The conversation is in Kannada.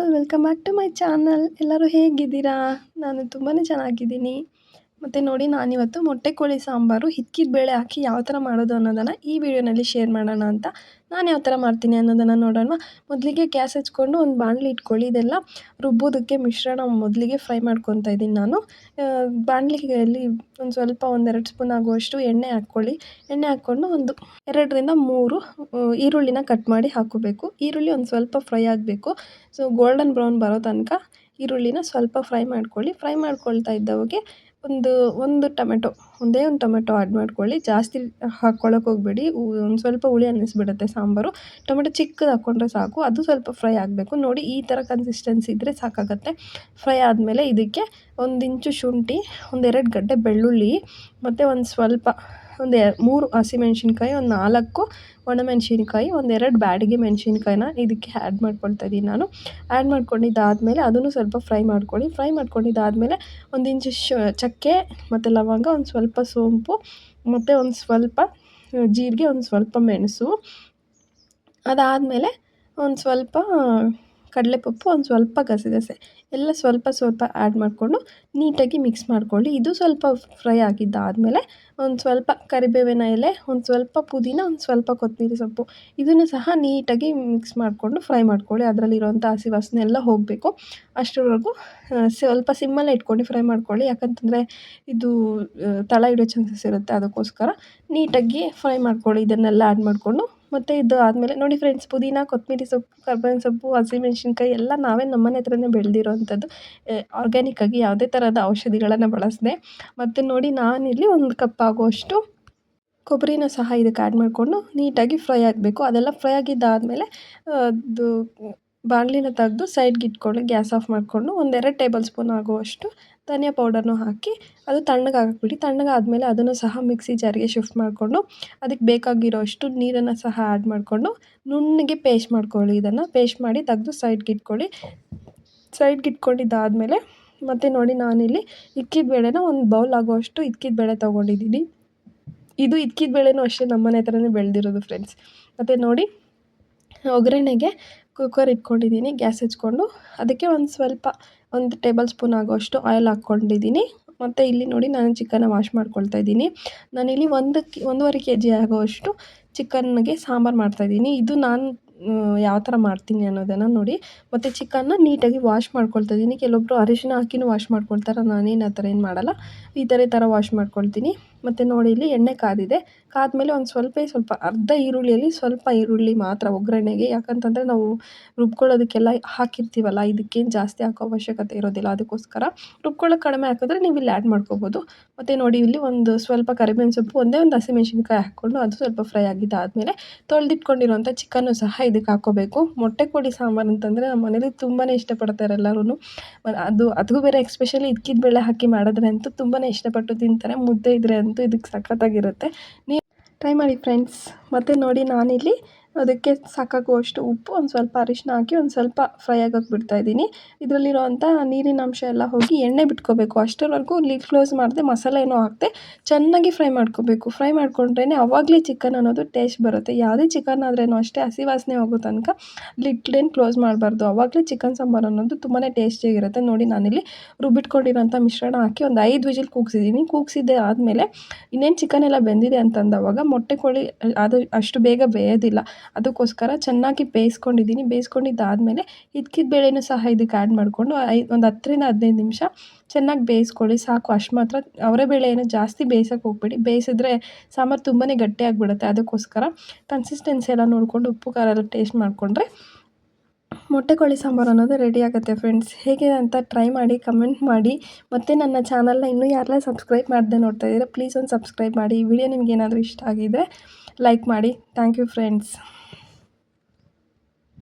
All welcome back to my channel ಎಲ್ಲರೂ ಹೇಗಿದ್ದೀರಾ? ನಾನು ತುಂಬಾ ಚೆನ್ನಾಗಿದ್ದೀನಿ. ಮತ್ತು ನೋಡಿ, ನಾನಿವತ್ತು ಮೊಟ್ಟೆ ಕೋಳಿ ಸಾಂಬಾರು ಹಿಕ್ಕಿದ ಬೇಳೆ ಹಾಕಿ ಯಾವ ಥರ ಮಾಡೋದು ಅನ್ನೋದನ್ನು ಈ ವಿಡಿಯೋನಲ್ಲಿ ಶೇರ್ ಮಾಡೋಣ ಅಂತ ನಾನು ಯಾವ ಥರ ಮಾಡ್ತೀನಿ ಅನ್ನೋದನ್ನು ನೋಡೋಣ ಮೊದಲಿಗೆ ಗ್ಯಾಸ್ ಹಚ್ಕೊಂಡು ಒಂದು ಬಾಣಲಿ ಇಟ್ಕೊಳ್ಳಿ, ಇದೆಲ್ಲ ರುಬ್ಬೋದಕ್ಕೆ ಮಿಶ್ರಣ ಮೊದಲಿಗೆ ಫ್ರೈ ಮಾಡ್ಕೊತಾ ಇದ್ದೀನಿ ನಾನು. ಬಾಣಲಿಗೆಯಲ್ಲಿ ಒಂದು ಸ್ವಲ್ಪ ಒಂದೆರಡು ಸ್ಪೂನ್ ಆಗುವಷ್ಟು ಎಣ್ಣೆ ಹಾಕ್ಕೊಳ್ಳಿ. ಎಣ್ಣೆ ಹಾಕ್ಕೊಂಡು ಒಂದು ಎರಡರಿಂದ ಮೂರು ಈರುಳ್ಳಿನ ಕಟ್ ಮಾಡಿ ಹಾಕೋಬೇಕು ಈರುಳ್ಳಿ ಒಂದು ಸ್ವಲ್ಪ ಫ್ರೈ ಆಗಬೇಕು. ಸೊ ಗೋಲ್ಡನ್ ಬ್ರೌನ್ ಬರೋ ತನಕ ಈರುಳ್ಳಿನ ಸ್ವಲ್ಪ ಫ್ರೈ ಮಾಡ್ಕೊಳ್ಳಿ. ಫ್ರೈ ಮಾಡ್ಕೊಳ್ತಾ ಇದ್ದವಾಗೆ ಒಂದು ಒಂದು ಟೊಮೆಟೊ, ಒಂದೇ ಒಂದು ಟೊಮೆಟೊ ಆ್ಯಡ್ ಮಾಡ್ಕೊಳ್ಳಿ. ಜಾಸ್ತಿ ಹಾಕ್ಕೊಳ್ಳೋಕೆ ಹೋಗಬೇಡಿ. ಒಂದು ಸ್ವಲ್ಪ ಹುಳಿ ಅನ್ನಿಸ್ಬಿಡುತ್ತೆ ಸಾಂಬಾರು. ಟೊಮೆಟೊ ಚಿಕ್ಕದು ಹಾಕ್ಕೊಂಡ್ರೆ ಸಾಕು. ಅದು ಸ್ವಲ್ಪ ಫ್ರೈ ಆಗಬೇಕು. ನೋಡಿ ಈ ಥರ ಕನ್ಸಿಸ್ಟೆನ್ಸಿ ಇದ್ದರೆ ಸಾಕಾಗುತ್ತೆ. ಫ್ರೈ ಆದಮೇಲೆ ಇದಕ್ಕೆ ಒಂದು ಇಂಚು ಶುಂಠಿ ಒಂದೆರಡು ಗಡ್ಡೆ ಬೆಳ್ಳುಳ್ಳಿ, ಮತ್ತು ಒಂದು ಸ್ವಲ್ಪ ಒಂದು ಮೂರು ಹಸಿಮೆಣ್ಸಿನ್ಕಾಯಿ ಒಂದು ನಾಲ್ಕು ಒಣಮೆಣ್ಸಿನ್ಕಾಯಿ ಒಂದೆರಡು ಬ್ಯಾಡಗಿ ಮೆಣಸಿನ್ಕಾಯಿನ ಇದಕ್ಕೆ ಆ್ಯಡ್ ಮಾಡ್ಕೊಳ್ತಾ ಇದ್ದೀನಿ ನಾನು. ಆ್ಯಡ್ ಮಾಡ್ಕೊಂಡಿದ್ದಾದಮೇಲೆ ಅದನ್ನು ಸ್ವಲ್ಪ ಫ್ರೈ ಮಾಡ್ಕೊಳ್ಳಿ. ಫ್ರೈ ಮಾಡ್ಕೊಂಡಿದ್ದಾದಮೇಲೆ ಒಂದು ಇಂಚು ಶ್, ಚಕ್ಕೆ ಮತ್ತು ಲವಂಗ, ಒಂದು ಸ್ವಲ್ಪ ಸೋಂಪು ಮತ್ತು ಒಂದು ಸ್ವಲ್ಪ ಜೀರಿಗೆ, ಒಂದು ಸ್ವಲ್ಪ ಮೆಣಸು. ಅದಾದಮೇಲೆ ಒಂದು ಸ್ವಲ್ಪ ಕಡಲೆಪಪ್ಪು ಒಂದು ಸ್ವಲ್ಪ ಗಸಗಸೆ ಎಲ್ಲ ಸ್ವಲ್ಪ ಸ್ವಲ್ಪ ಆ್ಯಡ್ ಮಾಡಿಕೊಂಡು ನೀಟಾಗಿ ಮಿಕ್ಸ್ ಮಾಡ್ಕೊಳ್ಳಿ. ಇದು ಸ್ವಲ್ಪ ಫ್ರೈ ಆಗಿದ್ದಾದಮೇಲೆ ಒಂದು ಸ್ವಲ್ಪ ಕರಿಬೇವಿನ ಎಲೆ, ಒಂದು ಸ್ವಲ್ಪ ಪುದೀನ, ಒಂದು ಸ್ವಲ್ಪ ಕೊತ್ತಂಬರಿ ಸೊಪ್ಪು. ಇದನ್ನು ಸಹ ನೀಟಾಗಿ ಮಿಕ್ಸ್ ಮಾಡಿಕೊಂಡು ಫ್ರೈ ಮಾಡ್ಕೊಳ್ಳಿ. ಅದರಲ್ಲಿರುವಂಥ ಹಸಿ ವಾಸನೆ ಎಲ್ಲ ಹೋಗಬೇಕು. ಅಷ್ಟರವರೆಗೂ ಸ್ವಲ್ಪ ಸಿಮ್ಮಲ್ಲೇ ಇಟ್ಕೊಂಡು ಫ್ರೈ ಮಾಡ್ಕೊಳ್ಳಿ. ಯಾಕಂತಂದರೆ ಇದು ತಳ ಹಿಡಿಯೋ ಚಾನ್ಸಸ್ ಇರುತ್ತೆ. ಅದಕ್ಕೋಸ್ಕರ ನೀಟಾಗಿ ಫ್ರೈ ಮಾಡ್ಕೊಳ್ಳಿ. ಇದನ್ನೆಲ್ಲ ಆ್ಯಡ್ ಮಾಡಿಕೊಂಡು ಮತ್ತು ಇದು ಆದಮೇಲೆ, ನೋಡಿ ಫ್ರೆಂಡ್ಸ್ ಪುದೀನ ಕೊತ್ತಂಬರಿ ಸೊಪ್ಪು, ಕರ್ಬೇವಿನ ಸೊಪ್ಪು ಹಸಿಮೆಣ್ಸಿನ್ಕಾಯಿ ಎಲ್ಲ ನಾವೇ ನಮ್ಮನೆ ಹತ್ರನೇ ಬೆಳೆದಿರೋವಂಥದ್ದು ಆರ್ಗ್ಯಾನಿಕ್ ಆರ್ಗ್ಯಾನಿಕ್ಕಾಗಿ ಯಾವುದೇ ಥರದ ಔಷಧಿಗಳನ್ನು ಬಳಸದೆ. ಮತ್ತು ನೋಡಿ ನಾನಿಲ್ಲಿ ಒಂದು ಕಪ್ ಆಗುವಷ್ಟು ಕೊಬ್ಬರಿನ ಸಹ ಇದಕ್ಕೆ ಆ್ಯಡ್ ಮಾಡಿಕೊಂಡು ನೀಟಾಗಿ ಫ್ರೈ ಆಗಬೇಕು. ಅದೆಲ್ಲ ಫ್ರೈ ಆಗಿದ್ದಾದಮೇಲೆ ಅದು ಬಾಣಲಿನ ತೆಗ್ದು ಸೈಡ್ಗೆ ಇಟ್ಕೊಂಡು ಗ್ಯಾಸ್ ಆಫ್ ಮಾಡಿಕೊಂಡು ಒಂದೆರಡು ಟೇಬಲ್ ಸ್ಪೂನ್ ಆಗುವಷ್ಟು ಧನಿಯಾ ಪೌಡರ್ನು ಹಾಕಿ ಅದು ತಣ್ಣಗಾಕ್ಬಿಡಿ ತಣ್ಣಗಾದಮೇಲೆ ಅದನ್ನು ಸಹ ಮಿಕ್ಸಿ ಜಾರಿಗೆ ಶಿಫ್ಟ್ ಮಾಡಿಕೊಂಡು ಅದಕ್ಕೆ ಬೇಕಾಗಿರೋಷ್ಟು ನೀರನ್ನು ಸಹ ಆ್ಯಡ್ ಮಾಡಿಕೊಂಡು ನುಣ್ಣಗೆ ಪೇಸ್ಟ್ ಮಾಡ್ಕೊಳ್ಳಿ ಇದನ್ನು. ಪೇಸ್ಟ್ ಮಾಡಿ ತೆಗೆದು ಸೈಡ್ಗೆ ಇಟ್ಕೊಳ್ಳಿ. ಸೈಡ್ಗೆ ಇಟ್ಕೊಂಡಿದ್ದಾದಮೇಲೆ ಮತ್ತು ನೋಡಿ ನಾನಿಲ್ಲಿ ಇಕ್ಕಿದ ಬೇಳೆನ ಒಂದು ಬೌಲ್ ಆಗುವಷ್ಟು ಇಕ್ಕಿದ ಬೇಳೆ ತೊಗೊಂಡಿದ್ದೀನಿ. ಇದು ಇಕ್ಕಿದ ಬೇಳೆನೂ ಅಷ್ಟೇ ನಮ್ಮನೆ ಹತ್ರನೇ ಬೆಳೆದಿರೋದು ಫ್ರೆಂಡ್ಸ್ ಮತ್ತು ನೋಡಿ ಒಗ್ಗರಣೆಗೆ ಕುಕ್ಕರ್ ಇಟ್ಕೊಂಡಿದ್ದೀನಿ, ಗ್ಯಾಸ್ ಹಚ್ಕೊಂಡು. ಅದಕ್ಕೆ ಒಂದು ಸ್ವಲ್ಪ, ಒಂದು ಟೇಬಲ್ ಸ್ಪೂನ್ ಆಗೋಷ್ಟು ಆಯಿಲ್ ಹಾಕ್ಕೊಂಡಿದ್ದೀನಿ. ಮತ್ತು ಇಲ್ಲಿ ನೋಡಿ ನಾನು ಚಿಕನ್ನ ವಾಶ್ ಮಾಡ್ಕೊಳ್ತಾ ಇದ್ದೀನಿ. ನಾನಿಲ್ಲಿ ಒಂದಕ್ಕೆ, ಒಂದೂವರೆ ಕೆ ಜಿ ಆಗೋವಷ್ಟು ಚಿಕನ್ಗೆ ಸಾಂಬಾರು ಮಾಡ್ತಾಯಿದ್ದೀನಿ ಇದು ನಾನು ಯಾವ ಥರ ಮಾಡ್ತೀನಿ ಅನ್ನೋದನ್ನು ನೋಡಿ. ಮತ್ತು ಚಿಕನ್ನ ನೀಟಾಗಿ ವಾಶ್ ಮಾಡ್ಕೊಳ್ತಾ ಇದ್ದೀನಿ. ಕೆಲವೊಬ್ಬರು ಅರಿಶಿನ ಹಾಕಿನೂ ವಾಶ್ ಮಾಡ್ಕೊಳ್ತಾರೆ. ನಾನೇನು ಆ ಥರ ಏನು ಮಾಡೋಲ್ಲ. ಈ ಥರ ಥರ ವಾಶ್ ಮಾಡ್ಕೊಳ್ತೀನಿ. ಮತ್ತು ನೋಡಿ, ಇಲ್ಲಿ ಎಣ್ಣೆ ಕಾದಿದೆ. ಕಾದ್ಮೇಲೆ ಒಂದು ಸ್ವಲ್ಪ ಸ್ವಲ್ಪ ಅರ್ಧ ಈರುಳ್ಳಿಯಲ್ಲಿ ಸ್ವಲ್ಪ ಈರುಳ್ಳಿ ಮಾತ್ರ ಒಗ್ಗರಣೆಗೆ. ಯಾಕಂತಂದರೆ ನಾವು ರುಬ್ಕೊಳ್ಳೋದಕ್ಕೆಲ್ಲ ಹಾಕಿರ್ತೀವಲ್ಲ, ಇದಕ್ಕೇನು ಜಾಸ್ತಿ ಹಾಕೋ ಅವಶ್ಯಕತೆ ಇರೋದಿಲ್ಲ. ಅದಕ್ಕೋಸ್ಕರ ರುಬ್ಕೊಳ್ಳೋಕೆ ಕಡಿಮೆ ಹಾಕಿದ್ರೆ ನೀವು ಇಲ್ಲಿ ಆ್ಯಡ್ ಮಾಡ್ಕೋಬೋದು. ಮತ್ತು ನೋಡಿ, ಇಲ್ಲಿ ಒಂದು ಸ್ವಲ್ಪ ಕರಿಬೇವಿನ ಸೊಪ್ಪು, ಒಂದೇ ಒಂದು ಹಸಿಮೆಣ್ಸಿನ್ಕಾಯಿ ಹಾಕ್ಕೊಂಡು ಅದು ಸ್ವಲ್ಪ ಫ್ರೈ ಆಗಿದ್ದಾದಮೇಲೆ ತೊಳೆದಿಟ್ಕೊಂಡಿರುವಂಥ ಚಿಕನ್ನು ಸಹ ಇದಕ್ಕೆ ಹಾಕೋಬೇಕು. ಮೊಟ್ಟೆ ಕೋಡಿ ಸಾಂಬಾರು ಅಂತಂದರೆ ನಮ್ಮ ಮನೇಲಿ ತುಂಬಾ ಇಷ್ಟಪಡ್ತಾರೆ ಎಲ್ಲರೂ ಅದು ಅದಕ್ಕೂ ಬೇರೆ ಎಕ್ಸ್ಪೆಷಲಿ ಇದ್ಕಿದ ಬೇಳೆ ಹಾಕಿ ಮಾಡಿದ್ರೆ ಅಂತೂ ತುಂಬಾ ಇಷ್ಟಪಟ್ಟು ತಿಂತಾರೆ. ಮುದ್ದೆ ಇದ್ದರೆ ಅಂತೂ ಇದಕ್ಕೆ ಸಖತ್ತಾಗಿರುತ್ತೆ. ನೀವು ಟ್ರೈ ಮಾಡಿ ಫ್ರೆಂಡ್ಸ್ ಮತ್ತು ನೋಡಿ ನಾನಿಲ್ಲಿ ಅದಕ್ಕೆ ಸಾಕಾಗುವಷ್ಟು ಉಪ್ಪು, ಒಂದು ಸ್ವಲ್ಪ ಅರಿಶಿನ ಹಾಕಿ ಒಂದು ಸ್ವಲ್ಪ ಫ್ರೈ ಆಗೋಕೆ ಬಿಡ್ತಾಯಿದ್ದೀನಿ ಇದರಲ್ಲಿರುವಂಥ ನೀರಿನ ಅಂಶ ಎಲ್ಲ ಹೋಗಿ ಎಣ್ಣೆ ಬಿಟ್ಕೋಬೇಕು. ಅಷ್ಟರವರೆಗೂ ಲಿಡ್ ಕ್ಲೋಸ್ ಮಾಡದೆ ಮಸಾಲೆ ಏನೋ ಹಾಕದೆ ಚೆನ್ನಾಗಿ ಫ್ರೈ ಮಾಡ್ಕೋಬೇಕು. ಫ್ರೈ ಮಾಡ್ಕೊಂಡ್ರೇ ಅವಾಗಲೇ ಚಿಕನ್ ಅನ್ನೋದು ಟೇಸ್ಟ್ ಬರುತ್ತೆ. ಯಾವುದೇ ಚಿಕನ್ ಆದ್ರೂ ಅಷ್ಟೇ ಹಸಿ ವಾಸನೆ ಹೋಗೋ ತನಕ ಲಿಡ್ಲೇನು ಕ್ಲೋಸ್ ಮಾಡಬಾರ್ದು. ಅವಾಗಲೇ ಚಿಕನ್ ಸಾಂಬಾರು ಅನ್ನೋದು ತುಂಬಾ ಟೇಸ್ಟಿಯಾಗಿರುತ್ತೆ ನೋಡಿ ನಾನಿಲ್ಲಿ ರುಬ್ಬಿಟ್ಕೊಂಡಿರೋಂಥ ಮಿಶ್ರಣ ಹಾಕಿ ಒಂದು ಐದು ವಿಜಿಲ್ ಕೂಗಿಸಿದ್ದೀನಿ. ಕೂಗಿಸಿದ್ದೆ ಆದಮೇಲೆ ಇನ್ನೇನು ಚಿಕನ್ ಎಲ್ಲ ಬೆಂದಿದೆ ಅಂತಂದವಾಗ ಮೊಟ್ಟೆ ಕೋಳಿ ಅದು ಅಷ್ಟು ಬೇಗ ಬೇಯೋದಿಲ್ಲ. ಅದಕ್ಕೋಸ್ಕರ ಚೆನ್ನಾಗಿ ಬೇಯಿಸ್ಕೊಂಡಿದ್ದೀನಿ. ಬೇಯಿಸ್ಕೊಂಡಿದ್ದಾದಮೇಲೆ ಇದ್ಕಿದ ಬೇಳೆನೂ ಸಹ ಇದಕ್ಕೆ ಆ್ಯಡ್ ಮಾಡಿಕೊಂಡು ಒಂದು ಹತ್ತರಿಂದ ಹದಿನೈದು ನಿಮಿಷ ಚೆನ್ನಾಗಿ ಬೇಯಿಸ್ಕೊಳ್ಳಿ. ಸಾಕು. ಅಷ್ಟು ಮಾತ್ರ ಅವರೇ ಬೇಳೆ ಏನು ಜಾಸ್ತಿ ಬೇಯಿಸೋಕೆ ಹೋಗ್ಬೇಡಿ. ಬೇಯಿಸಿದ್ರೆ ಸಾಂಬಾರು ತುಂಬಾ ಗಟ್ಟಿಯಾಗಿಬಿಡುತ್ತೆ ಅದಕ್ಕೋಸ್ಕರ ಕನ್ಸಿಸ್ಟೆನ್ಸಿ ಎಲ್ಲ ನೋಡಿಕೊಂಡು ಉಪ್ಪು, ಖಾರ ಎಲ್ಲ ಟೇಸ್ಟ್ ಮಾಡಿಕೊಂಡ್ರೆ ಮೊಟ್ಟೆ ಕೋಳಿ ಸಾಂಬಾರು ಅನ್ನೋದು ರೆಡಿ ಆಗುತ್ತೆ ಫ್ರೆಂಡ್ಸ್ ಹೇಗೆ ಅಂತ ಟ್ರೈ ಮಾಡಿ ಕಮೆಂಟ್ ಮಾಡಿ. ಮತ್ತು ನನ್ನ ಚಾನಲ್ನ ಇನ್ನೂ ಯಾರೆಲ್ಲ ಸಬ್ಸ್ಕ್ರೈಬ್ ಮಾಡದೆ ನೋಡ್ತಾ ಇದ್ದೀರಾ ಪ್ಲೀಸ್ ಒಂದು ಸಬ್ಸ್ಕ್ರೈಬ್ ಮಾಡಿ. ವಿಡಿಯೋ ನಿಮ್ಗೆ ಏನಾದರೂ ಇಷ್ಟ ಆಗಿದ್ದರೆ ಲೈಕ್ ಮಾಡಿ. Thank you friends